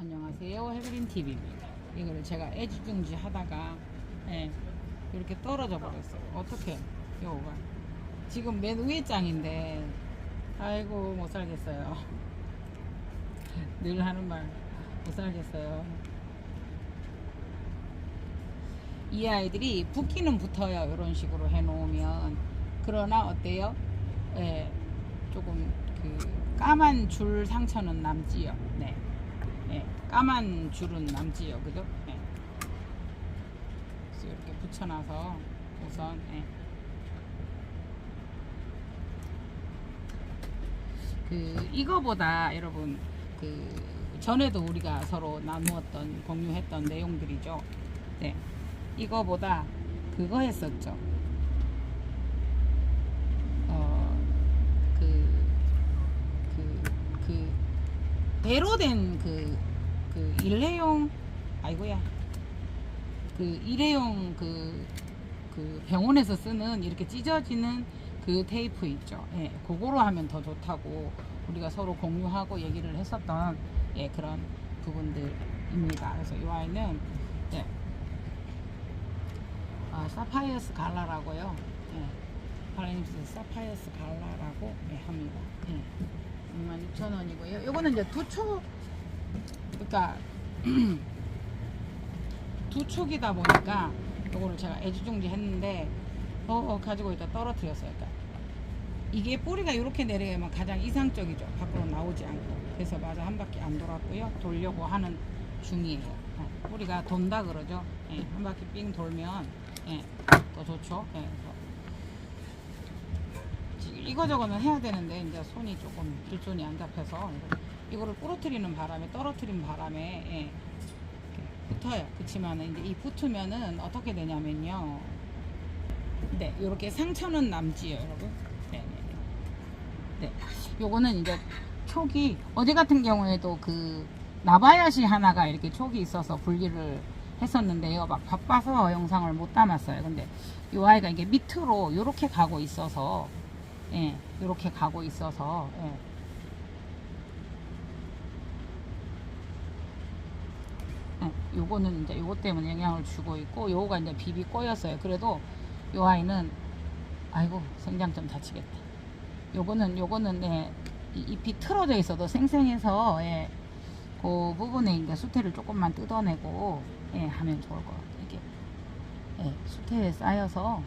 안녕하세요 해그린 TV입니다. 이거를 제가 애지중지 하다가 예, 이렇게 떨어져 버렸어요. 어떻게 요가 지금 맨 위에 장인데 아이고 못 살겠어요. 늘 하는 말 못 살겠어요. 이 아이들이 붓기는 붙어요. 이런 식으로 해 놓으면 그러나 어때요? 예, 조금 그 까만 줄 상처는 남지요. 네. 예, 까만 줄은 남지요, 그죠? 예. 그래서 이렇게 붙여놔서 우선 예. 그 이거보다 여러분 그 전에도 우리가 서로 나누었던 공유했던 내용들이죠. 네, 이거보다 그거 했었죠. 어 그 그 그, 그 배로 된 그, 그 일회용 아이고야 그 일회용 그, 그 병원에서 쓰는 이렇게 찢어지는 그 테이프 있죠. 예, 그거로 하면 더 좋다고 우리가 서로 공유하고 얘기를 했었던 예, 그런 부분들입니다. 그래서 이 아이는 예, 아, 사파이어스 갈라라고요. 예, 파라님스 사파이어스 갈라라고 예, 합니다. 예. 26,000원이고요. 요거는 이제 두 촉, 그러니까 두 촉이다 보니까 요거를 제가 애지중지 했는데 어, 어 가지고 있다 떨어뜨렸어요. 그러니까 이게 뿌리가 이렇게 내려가면 가장 이상적이죠. 밖으로 나오지 않고. 그래서 맞아 한 바퀴 안 돌았고요. 돌려고 하는 중이에요. 어, 뿌리가 돈다 그러죠. 예, 한 바퀴 삥 돌면 예, 더 좋죠. 예, 이거저거는 해야 되는데 이제 손이 조금 길손이 안 잡혀서 이거를 부러뜨리는 바람에 떨어뜨린 바람에 예, 이렇게 붙어요. 그렇지만 이제 이 붙으면은 어떻게 되냐면요. 네, 이렇게 상처는 남지요, 여러분. 네, 네, 네. 네, 요거는 이제 촉이 어제 같은 경우에도 그 나바야시 하나가 이렇게 촉이 있어서 분리를 했었는데요. 막 바빠서 영상을 못 담았어요. 근데 이 아이가 이게 밑으로 이렇게 가고 있어서 예, 이렇게 가고 있어서 예. 예, 요거는 이제 요거 때문에 영향을 주고 있고 요거가 이제 비비 꼬였어요. 그래도 요 아이는 아이고 생장 좀 다치겠다. 요거는 요거는 예, 이 잎이 틀어져 있어도 생생해서 예, 그 부분에 이제 수태를 조금만 뜯어내고 예, 하면 좋을 것 같아요. 이게 예, 수태에 쌓여서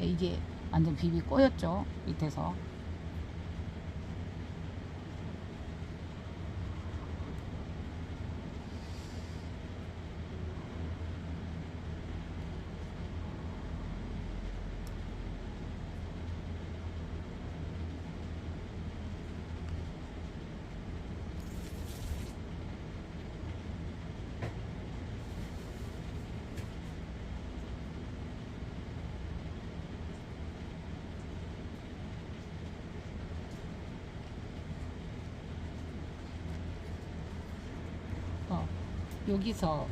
예, 이게 완전 비비 꼬였죠 밑에서. 어, 여기서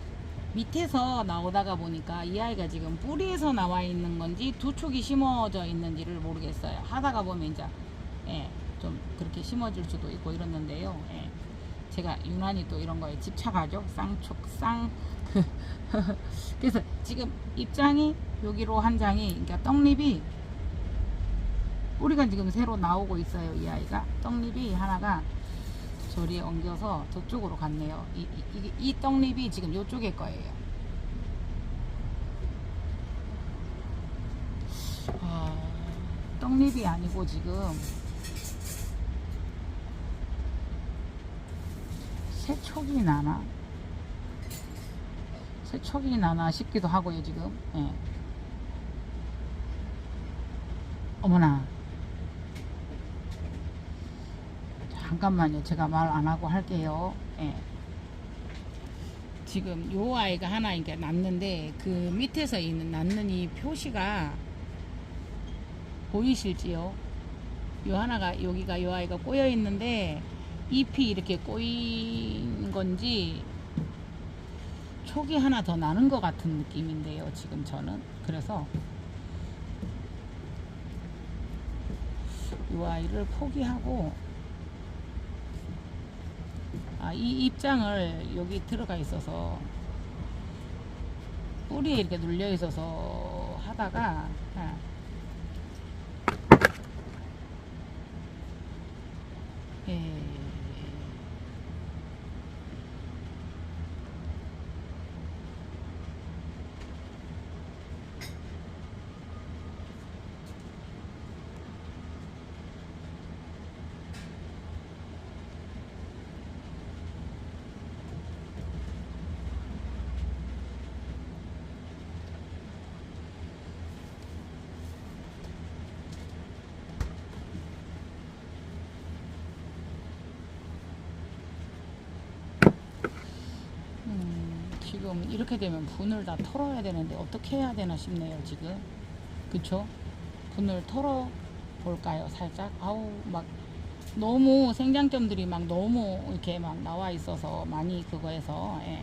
밑에서 나오다가 보니까 이 아이가 지금 뿌리에서 나와 있는 건지 두 촉이 심어져 있는지를 모르겠어요. 하다가 보면 이제 예, 좀 그렇게 심어질 수도 있고 이랬는데요. 예, 제가 유난히 또 이런 거에 집착하죠. 쌍촉 쌍 그, 그래서 지금 입장이 여기로 한 장이 그러니까 떡잎이 뿌리가 지금 새로 나오고 있어요. 이 아이가 떡잎이 하나가 저리에 엉겨서 저쪽으로 갔네요. 이, 이, 이, 이 떡잎이 지금 이쪽에 거예요. 아, 떡잎이 아니고 지금 새촉이 나나? 새촉이 나나 싶기도 하고요, 지금. 예. 어머나. 잠깐만요. 제가 말 안 하고 할게요. 예. 지금 요 아이가 하나 이렇게 났는데 그 밑에서 있는 낳는 이 표시가 보이실지요? 요 하나가 여기가 요 아이가 꼬여 있는데 잎이 이렇게 꼬인 건지 촉이 하나 더 나는 것 같은 느낌인데요. 지금 저는 그래서 요 아이를 포기하고 아, 이 입장을 여기 들어가 있어서 뿌리에 이렇게 눌려 있어서 하다가 아, 예. 음, 지금 이렇게 되면 분을 다 털어야 되는데 어떻게 해야 되나 싶네요 지금 그쵸? 분을 털어 볼까요 살짝 아우 막 너무 생장점들이 막 너무 이렇게 막 나와 있어서 많이 그거에서 예.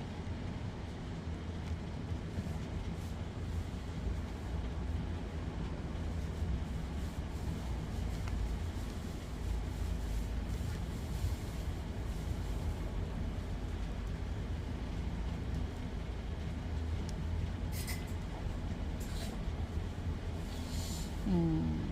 음,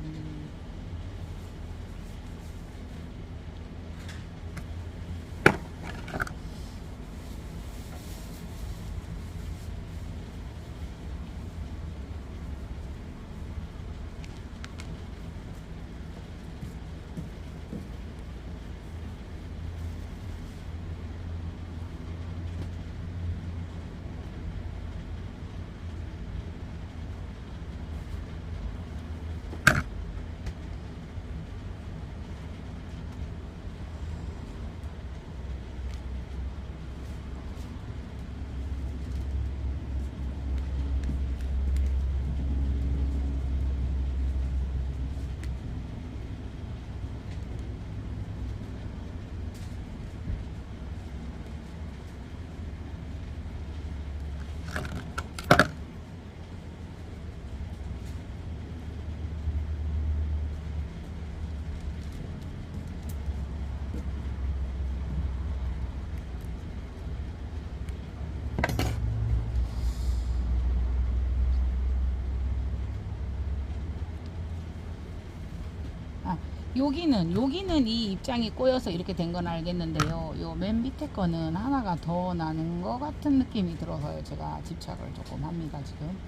아, 여기는 여기는 이 입장이 꼬여서 이렇게 된 건 알겠는데요. 요 맨 밑에 거는 하나가 더 나는 것 같은 느낌이 들어서요. 제가 집착을 조금 합니다 지금.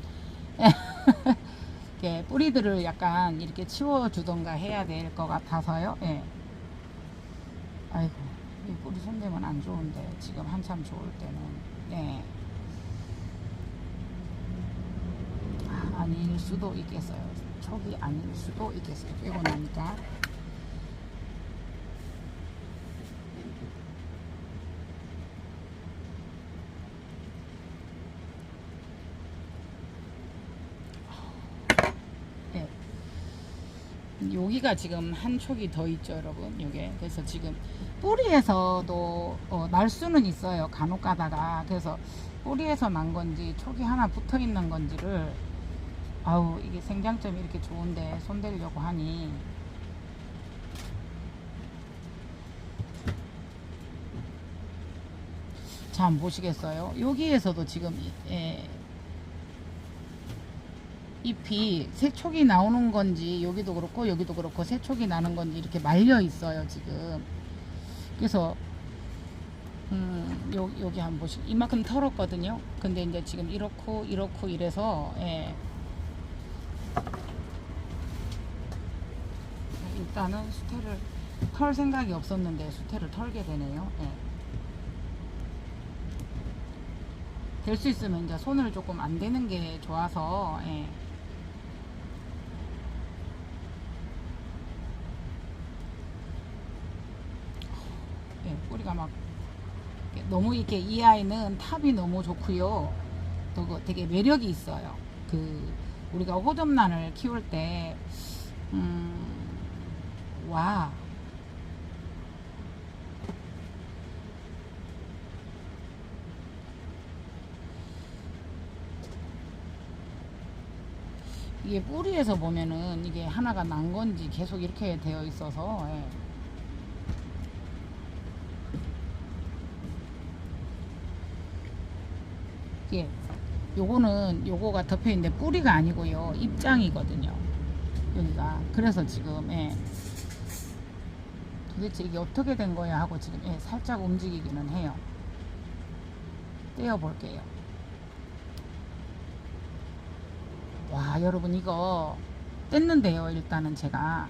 이렇게 뿌리들을 약간 이렇게 치워주던가 해야 될 것 같아서요. 예. 아이고 이 뿌리 손대면 안 좋은데 지금 한참 좋을 때는 네. 아, 아닐 수도 있겠어요. 촉이 아닐 수도 있겠어요. 빼고 나니까. 네. 여기가 지금 한 촉이 더 있죠, 여러분. 요게. 그래서 지금 뿌리에서도 어, 날 수는 있어요. 간혹 가다가. 그래서 뿌리에서 난 건지 촉이 하나 붙어 있는 건지를 아우 이게 생장점이 이렇게 좋은데 손대려고 하니 자 한번 보시겠어요? 여기에서도 지금 이- 예, 잎이 새촉이 나오는 건지 여기도 그렇고 여기도 그렇고 새촉이 나는 건지 이렇게 말려 있어요 지금 그래서 음, 요, 여기 한번 보시 이만큼 털었거든요 근데 이제 지금 이렇고 이렇고 이래서 예. 일단은 수태를 털 생각이 없었는데 수태를 털게 되네요 예. 될수 있으면 이제 손을 조금 안 대는 게 좋아서 예. 예, 뿌리가 막 이렇게 너무 이렇게 이 아이는 탑이 너무 좋고요. 또그 되게 매력이 있어요. 그 우리가 호접란을 키울 때 음, 와. 이게 뿌리에서 보면은 이게 하나가 난 건지 계속 이렇게 되어 있어서 예. 이게 요거는 요거가 덮여 있는데 뿌리가 아니고요. 입장이거든요. 여기가. 그래서 지금 예. 도대체 이게 어떻게 된 거야 하고 지금 예, 살짝 움직이기는 해요. 떼어 볼게요. 와 여러분 이거 뗐는데요 일단은 제가.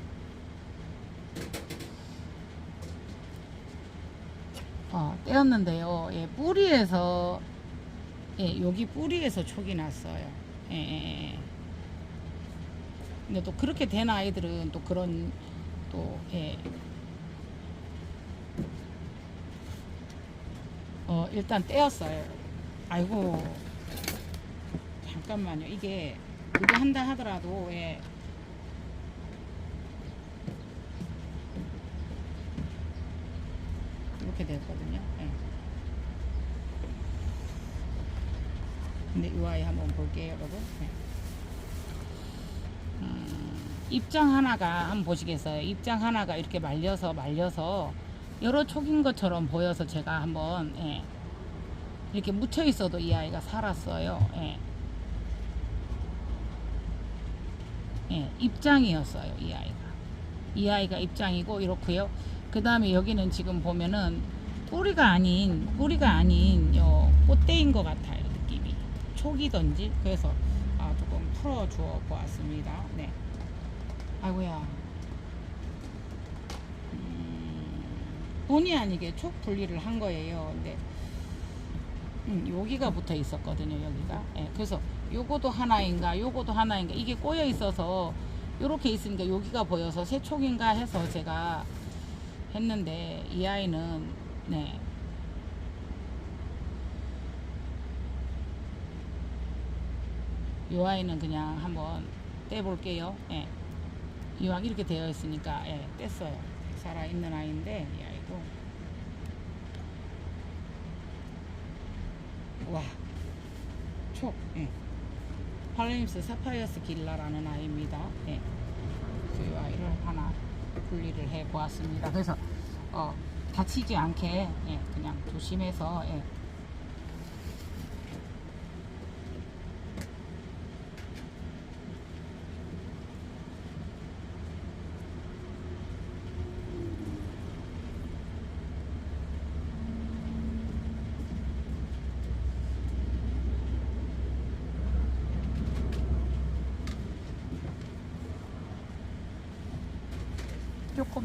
어, 떼었는데요. 예, 뿌리에서 예, 여기 뿌리에서 촉이 났어요 예, 예, 예. 근데 또 그렇게 된 아이들은 또 그런 또 예. 어 일단 떼었어요 아이고 잠깐만요 이게 그게 한다 하더라도 예. 이렇게 됐거든요 예. 근데 이 아이 한번 볼게요 여러분 예. 음, 입장 하나가 한번 보시겠어요 입장 하나가 이렇게 말려서 말려서 여러 촉인 것처럼 보여서 제가 한번 예. 이렇게 묻혀 있어도 이 아이가 살았어요 예. 예, 입장이었어요 이 아이가 이 아이가 입장이고 이렇고요 그 다음에 여기는 지금 보면은 뿌리가 아닌 뿌리가 아닌 요 꽃대인 것 같아요 촉이던지 그래서 아, 조금 풀어 주어 보았습니다. 네. 아이고야. 음, 본의 아니게 촉 분리를 한 거예요. 근데 음, 여기가 붙어 있었거든요 여기가. 예, 그래서 요거도 하나인가 요거도 하나인가. 이게 꼬여 있어서 요렇게 있으니까 여기가 보여서 새 촉인가 해서 제가 했는데 이 아이는 네 이 아이는 그냥 한번 떼볼게요. 예. 이왕 이렇게 되어 있으니까 예, 뗐어요. 살아 있는 아이인데 이 아이도 와 촉. 예. 팔레임스 사파이어스 길라라는 아이입니다. 예. 이 아이를 하나 분리를 해 보았습니다. 그래서 어, 다치지 않게 예, 그냥 조심해서 예,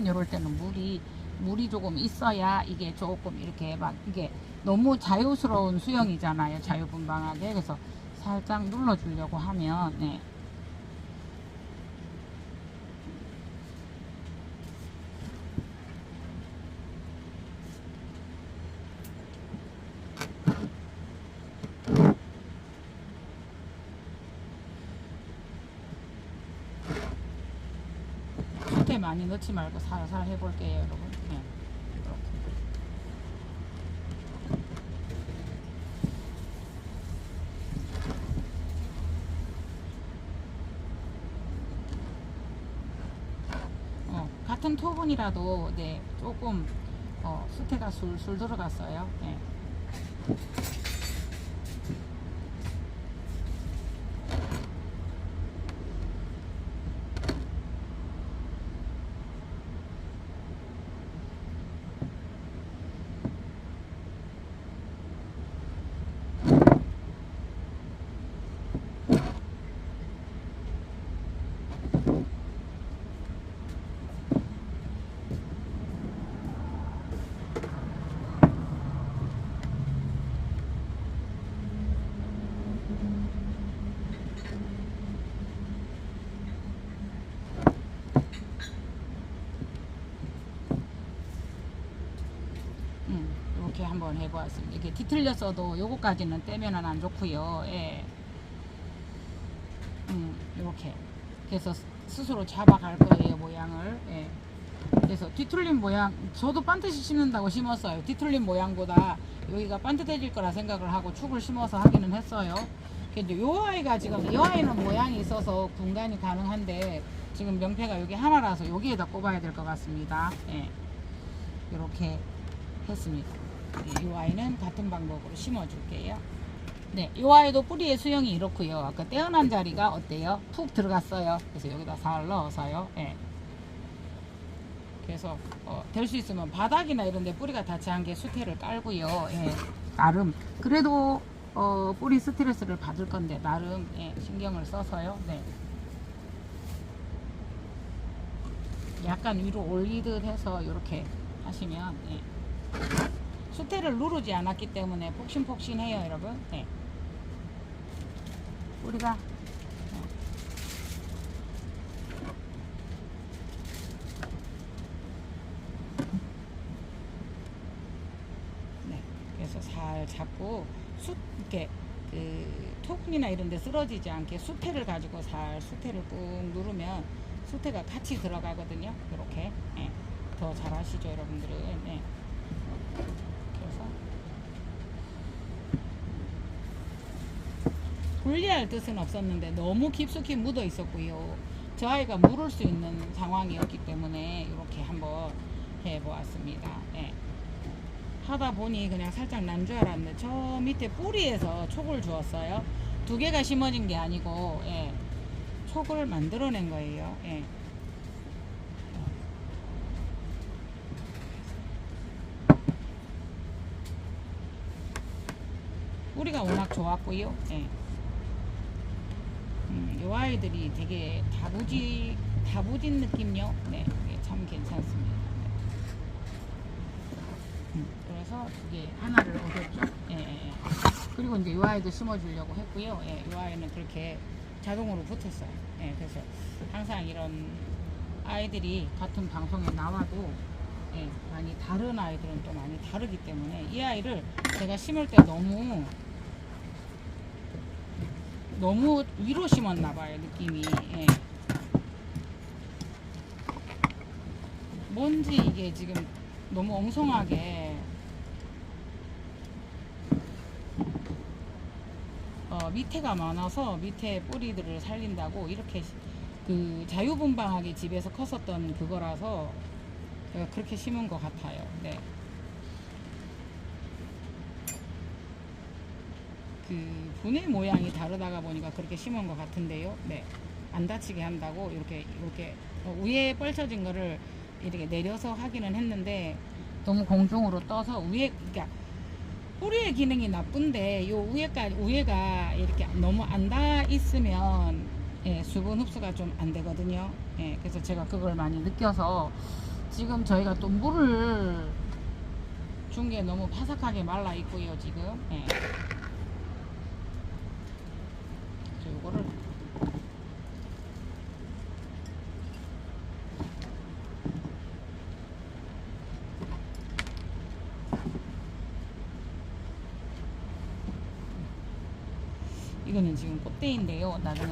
이럴 때는 물이 물이 조금 있어야 이게 조금 이렇게 막 이게 너무 자유스러운 수영이잖아요 자유분방하게 그래서 살짝 눌러 주려고 하면 네. 겉에 많이 넣지 말고 살살 해볼게요 여러분 네. 어, 같은 토분이라도 네 조금 어, 수태가 술술 들어갔어요 네. 음, 이렇게 한번 해보았습니다. 이렇게 뒤틀렸어도 요거까지는 떼면은 안 좋고요. 예. 음, 이렇게. 그래서 스- 스스로 잡아갈 거예요, 모양을. 예. 그래서 뒤틀린 모양, 저도 반드시 심는다고 심었어요. 뒤틀린 모양보다 여기가 반듯해질 거라 생각을 하고 축을 심어서 하기는 했어요. 근데 요 아이가 지금 이 아이는 모양이 있어서 분간이 가능한데 지금 명패가 여기 하나라서 여기에다 꼽아야 될 것 같습니다. 예. 이렇게 했습니다. 이 아이는 같은 방법으로 심어 줄게요. 네, 이 아이도 뿌리의 수영이 이렇고요. 아까 떼어난 자리가 어때요? 푹 들어갔어요. 그래서 여기다 살 넣어서요. 예. 그래서 어, 될 수 있으면 바닥이나 이런 데 뿌리가 닿지 않게 수태를 깔고요. 예. 나름 그래도 어, 뿌리 스트레스를 받을 건데 나름 예, 신경을 써서요. 네. 약간 위로 올리듯 해서 이렇게 하시면 예. 수태를 누르지 않았기 때문에 폭신폭신해요 여러분 네. 우리가 네. 그래서 잘 잡고 수 이렇게 그 토큰이나 이런 데 쓰러지지 않게 수태를 가지고 살 수태를 꾹 누르면 수태가 같이 들어가거든요 이렇게 예. 더 잘하시죠 여러분들은 네. 그래서 분리할 뜻은 없었는데 너무 깊숙이 묻어 있었고요. 저 아이가 물을 수 있는 상황이었기 때문에 이렇게 한번 해보았습니다. 예. 하다 보니 그냥 살짝 난 줄 알았는데 저 밑에 뿌리에서 촉을 주었어요. 두 개가 심어진 게 아니고 예. 촉을 만들어낸 거예요. 예. 뿌리가 워낙 좋았고요. 예. 음, 요 아이들이 되게 다부지 다부진 느낌요. 네, 이게 참 괜찮습니다. 네. 음, 그래서 이게 하나를 얻었죠. 예, 예, 예. 그리고 이제 요 아이도 심어주려고 했고요. 예, 요 아이는 그렇게 자동으로 붙었어요. 예, 그래서 항상 이런 아이들이 같은 방송에 나와도 예, 많이 다른 아이들은 또 많이 다르기 때문에 이 아이를 제가 심을 때 너무 너무 위로 심었나 봐요 느낌이 예. 뭔지 이게 지금 너무 엉성하게 어, 밑에가 많아서 밑에 뿌리들을 살린다고 이렇게 시- 그 자유분방하게 집에서 컸었던 그거라서 그렇게 심은 것 같아요. 네. 그 분의 모양이 다르다가 보니까 그렇게 심은 것 같은데요. 네. 안 다치게 한다고 이렇게 이렇게 어, 위에 펼쳐진 거를 이렇게 내려서 하기는 했는데 너무 공중으로 떠서 위에 그러니까 뿌리의 기능이 나쁜데 요 위에까지 위에가 이렇게 너무 안 닿아 있으면 예, 수분 흡수가 좀 안 되거든요. 예, 그래서 제가 그걸 많이 느껴서 지금 저희가 또 물을 준 게 너무 바삭하게 말라 있고요 지금. 예. 그래서 요거를 꽃대인데요. 나중에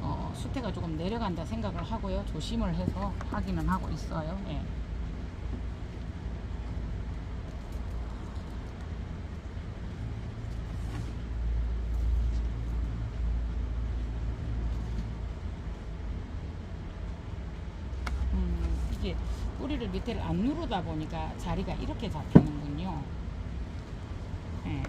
어, 수태가 조금 내려간다 생각을 하고요. 조심을 해서 하기는 하고 있어요. 예. 음, 이게 뿌리를 밑에를 안 누르다 보니까 자리가 이렇게 잡히는군요. 예.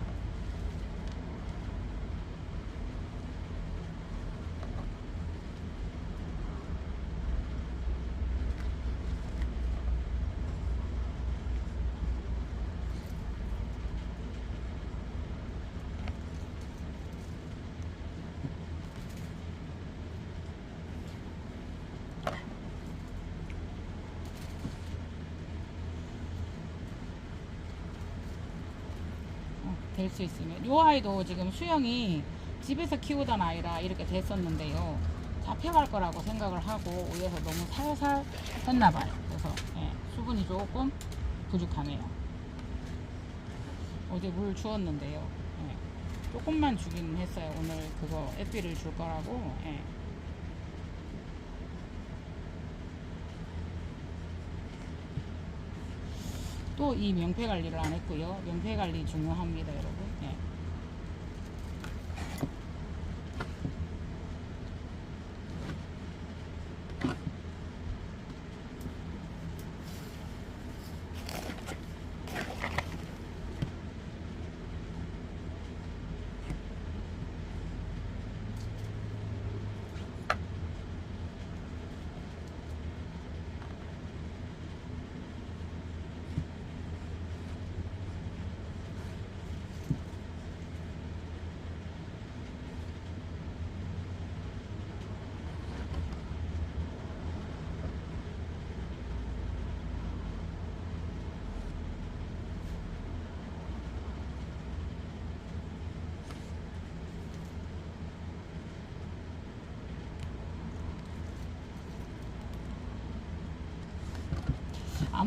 될 수 있으면. 이 아이도 지금 수영이 집에서 키우던 아이라 이렇게 됐었는데요. 잡혀갈 거라고 생각을 하고 위에서 너무 살살 했나 봐요. 그래서 예, 수분이 조금 부족하네요. 어제 물 주었는데요. 예, 조금만 주긴 했어요. 오늘 그거 에피를 줄 거라고. 예. 또이 명패 관리를 안 했고요. 명패 관리 중요합니다, 여러분. 예.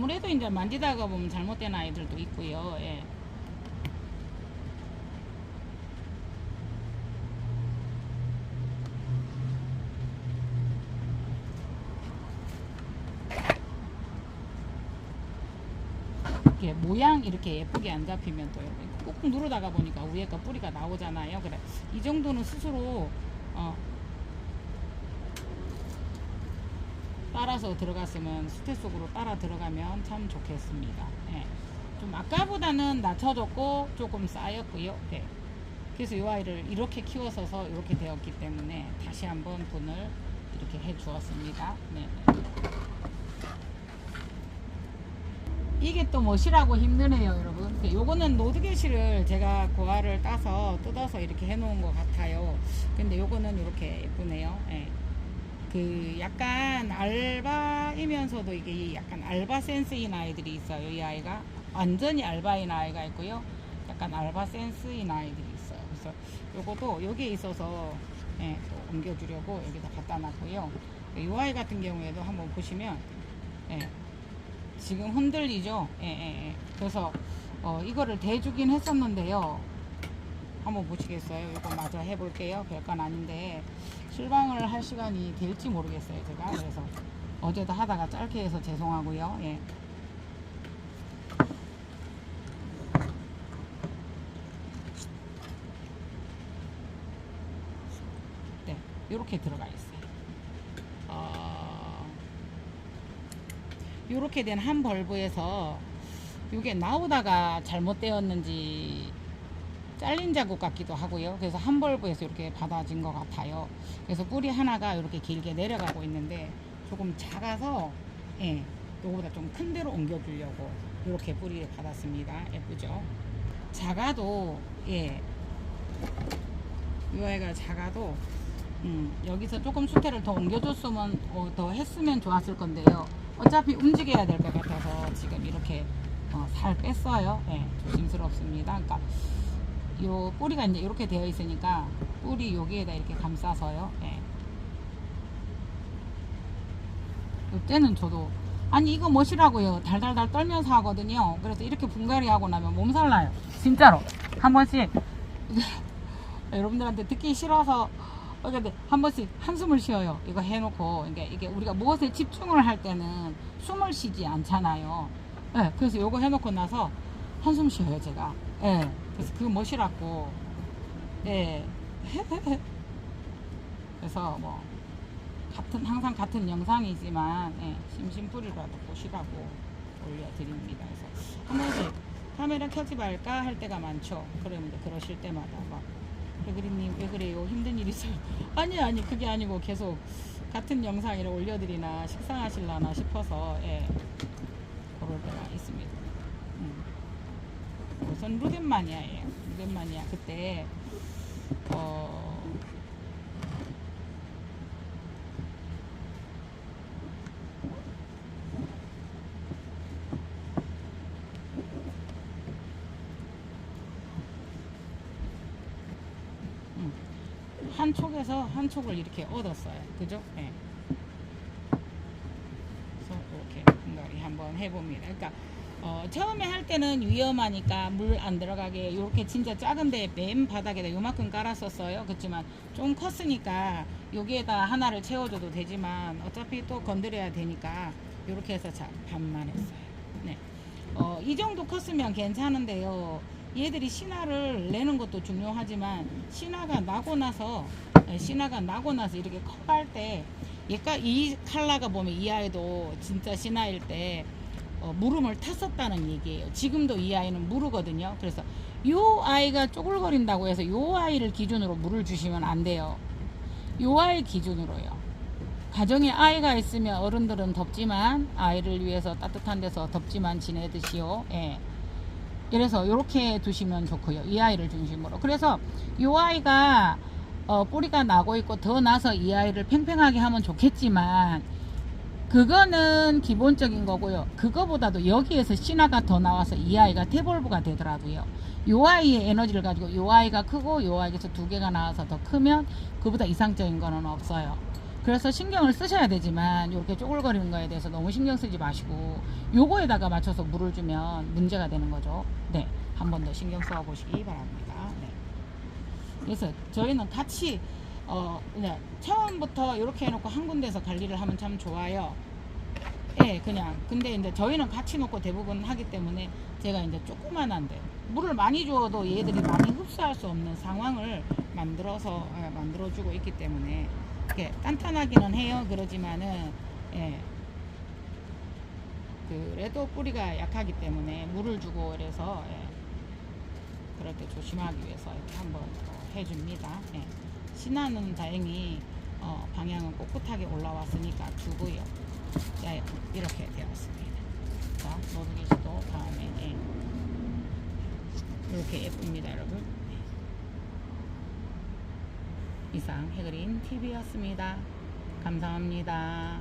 아무래도 이제 만지다가 보면 잘못된 아이들도 있고요. 예. 이렇게 모양 이렇게 예쁘게 안 잡히면 또 꾹꾹 누르다가 보니까 위에가 뿌리가 나오잖아요. 그래 이 정도는 스스로 어, 따라서 들어갔으면 수태 속으로 따라 들어가면 참 좋겠습니다. 예. 좀 아까보다는 낮춰졌고 조금 쌓였고요. 네. 그래서 이 아이를 이렇게 키워서서 이렇게 되었기 때문에 다시 한번 분을 이렇게 해 주었습니다. 네. 이게 또 멋이라고 힘드네요, 여러분. 그 요거는 노드게시를 제가 고알을 따서 뜯어서 이렇게 해 놓은 것 같아요. 근데 요거는 이렇게 예쁘네요. 예. 그 약간 알바이면서도 이게 약간 알바 센스인 아이들이 있어요. 이 아이가 완전히 알바인 아이가 있고요. 약간 알바 센스인 아이들이 있어요. 그래서 요것도 여기에 있어서 예, 또 옮겨주려고 여기다 갖다 놨고요. 이 아이 같은 경우에도 한번 보시면 예, 지금 흔들리죠. 예, 예, 예. 그래서 어, 이거를 대주긴 했었는데요. 한번 보시겠어요? 이거 마저 해볼게요. 별건 아닌데 실방을 할 시간이 될지 모르겠어요. 제가 그래서 어제도 하다가 짧게 해서 죄송하고요. 예. 네, 이렇게 들어가 있어요. 어, 이렇게 된 한 벌브에서 이게 나오다가 잘못되었는지 잘린 자국 같기도 하고요. 그래서 한 벌브에서 이렇게 받아진 것 같아요. 그래서 뿌리 하나가 이렇게 길게 내려가고 있는데 조금 작아서 예, 요거보다 좀 큰 데로 옮겨주려고 이렇게 뿌리를 받았습니다. 예쁘죠? 작아도 예, 이 아이가 작아도 음, 여기서 조금 수태를 더 옮겨줬으면 어, 더 했으면 좋았을 건데요. 어차피 움직여야 될 것 같아서 지금 이렇게 어, 살 뺐어요. 예, 조심스럽습니다. 그러니까 요 뿌리가 이제 이렇게 되어 있으니까 뿌리 여기에다 이렇게 감싸서요. 예. 이때는 저도 아니 이거 멋이라고요. 달달달 떨면서 하거든요. 그래서 이렇게 분갈이 하고 나면 몸살 나요. 진짜로 한 번씩 여러분들한테 듣기 싫어서 어, 근데 한 번씩 한숨을 쉬어요. 이거 해놓고 이게 이게 우리가 무엇에 집중을 할 때는 숨을 쉬지 않잖아요. 예, 그래서 요거 해놓고 나서 한숨 쉬어요 제가. 예, 그래서 그 멋이라고. 예. 그래서 뭐 같은 항상 같은 영상이지만 예, 심심풀이라도 보시라고 올려드립니다. 그래서 한 번씩 카메라 켜지 말까 할 때가 많죠. 그러면 그러실 때마다 막 백그리님 왜 그래요? 힘든 일 있어요? 아니 아니 그게 아니고 계속 같은 영상을 올려드리나 식상하실라나 싶어서 예, 그럴 때가 있습니다. 음. 우선 루덴 마니아예요. 루덴 마니아 그때 어 음. 한 촉에서 한 촉을 이렇게 얻었어요. 그죠? 예. 그래서 이렇게 한번 해봅니다. 그러니까 어, 처음에 할 때는 위험하니까 물 안 들어가게 이렇게 진짜 작은데 맨 바닥에다 요만큼 깔았었어요. 그렇지만 좀 컸으니까 여기에다 하나를 채워줘도 되지만 어차피 또 건드려야 되니까 이렇게 해서 자, 반만 했어요. 네. 어, 이 정도 컸으면 괜찮은데요. 얘들이 신화를 내는 것도 중요하지만 신화가 나고 나서 예, 신화가 나고 나서 이렇게 커갈 때 얘가 이 칼라가 보면 이 아이도 진짜 신화일 때 어, 물음을 탔었다는 얘기예요. 지금도 이 아이는 무르거든요. 그래서 요 아이가 쪼글거린다고 해서 요 아이를 기준으로 물을 주시면 안 돼요. 요 아이 기준으로요. 가정에 아이가 있으면 어른들은 덥지만 아이를 위해서 따뜻한 데서 덥지만 지내듯이요. 예. 그래서 이렇게 두시면 좋고요. 이 아이를 중심으로. 그래서 이 아이가 어, 뿌리가 나고 있고 더 나서 이 아이를 팽팽하게 하면 좋겠지만 그거는 기본적인 거고요. 그거보다도 여기에서 신화가 더 나와서 이 아이가 태볼브가 되더라고요. 요 아이의 에너지를 가지고 요 아이가 크고 요 아이에서 두 개가 나와서 더 크면 그보다 이상적인 거는 없어요. 그래서 신경을 쓰셔야 되지만 이렇게 쪼글거리는 거에 대해서 너무 신경 쓰지 마시고 요거에다가 맞춰서 물을 주면 문제가 되는 거죠. 네. 한 번 더 신경 써 보시기 바랍니다. 네. 그래서 저희는 같이 어, 그냥 처음부터 이렇게 해놓고 한 군데서 관리를 하면 참 좋아요. 예, 그냥. 근데 이제 저희는 같이 놓고 대부분 하기 때문에 제가 이제 조그만한데 물을 많이 주어도 얘들이 많이 흡수할 수 없는 상황을 만들어서 예, 만들어주고 있기 때문에 이렇게 단단하기는 해요. 그러지만은 예. 그래도 뿌리가 약하기 때문에 물을 주고 그래서 예. 그럴 때 조심하기 위해서 이렇게 한번 어, 해줍니다. 예. 신화는 다행히 어, 방향은 꼿꼿하게 올라왔으니까 주고요. 자, 이렇게 되었습니다. 자, 노르기시도 다음에 예. 이렇게 예쁩니다, 여러분. 네. 이상 해그린 TV였습니다. 감사합니다.